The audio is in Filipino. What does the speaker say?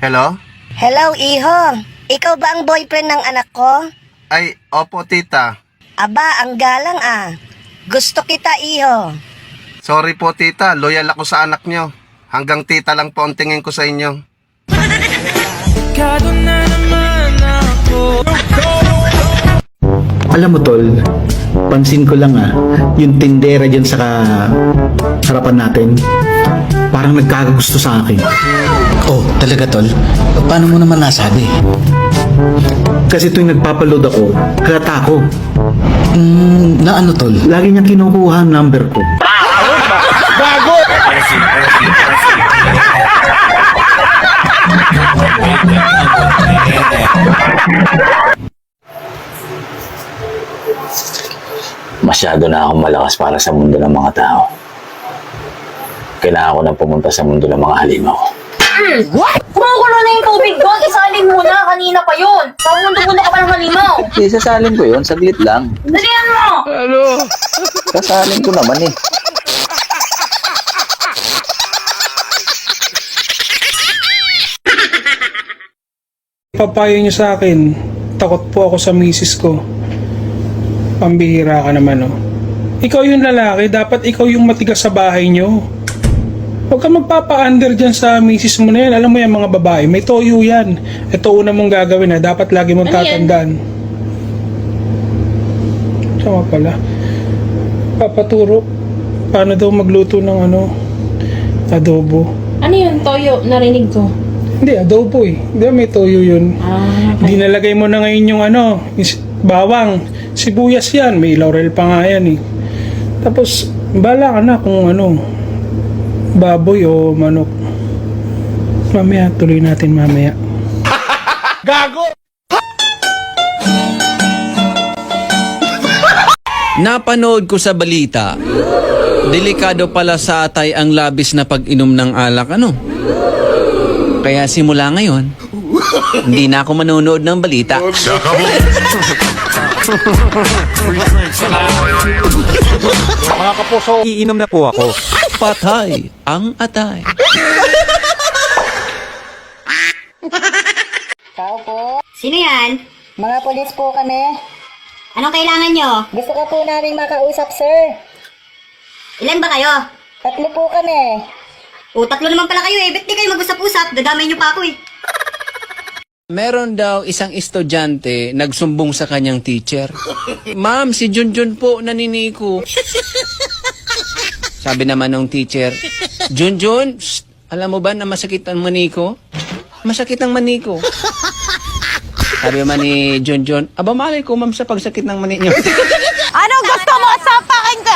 Hello? Hello, Iho. Ikaw ba ang boyfriend ng anak ko? Ay, opo tita. Aba, ang galang ah. Gusto kita, Iho. Sorry po tita, loyal ako sa anak nyo. Hanggang tita lang po ang tingin ko sa inyo. Alam mo tol, pansin ko lang ah, yung tindera dyan sa ka- harapan natin, parang nagkakagusto sa akin. Oh, talaga tol? Paano mo naman nasabi? Kasi tuwing nagpapaload ako, kagata ko. Hmm, na ano tol? Lagi niyang kinukuha ang number ko. Masyado na akong malakas para sa mundo ng mga tao. Kailangan ko na pumunta sa mundo ng mga halimaw. Kumukulo na yung tubig doon. Isalin mo na. Kanina pa yun. Pamunta-punta ka pa ng halimaw. Hindi, sasalin ko yun. Saglit lang. Dalihan mo. Sasalin ko naman eh. papayo niyo sa akin, takot po ako sa misis ko. Pambihira ka naman, oh. Ikaw yung lalaki, dapat ikaw yung matigas sa bahay niyo. Huwag ka magpapa-under dyan sa misis mo na yan. Alam mo yan, mga babae, may toyo yan. Ito una mong gagawin na dapat lagi mong Ano yan? tatandaan. Sama pala. Papaturo. Paano daw magluto ng ano, adobo. Ano yun, Toyo? Narinig ko. Hindi, adobo eh. Hindi, may toyo yun. Ah, Hindi nalagay mo na ngayon yung ano, is- bawang, sibuyas yan, may laurel pa nga yan eh. Tapos, bala ka na kung ano, baboy o manok. Mamaya, tuloy natin mamaya. Napanood ko sa balita, delikado pala sa atay ang labis na pag-inom ng alak, ano? Kaya simula ngayon, hindi na ako manonood ng balita. Iinom na po ako. Patay ang atay. Tao po. Sino yan? Mga polis po kami. Anong kailangan nyo? Gusto ko po namin makausap, sir. Ilan ba kayo? Tatlo po kami. O, tatlo naman pala kayo eh. Ba't di kayo mag-usap-usap? Dadamay nyo pa ako eh. Meron daw isang estudyante nagsumbong sa kanyang teacher. Ma'am, si Junjun po naniniko. Sabi naman ng teacher, Junjun, shh, alam mo ba na masakit ang maniko? Masakit ang maniko. Sabi naman ni Junjun, aba malay ko ma'am sa pagsakit ng mani. Ano gusto mo? Sampakin ko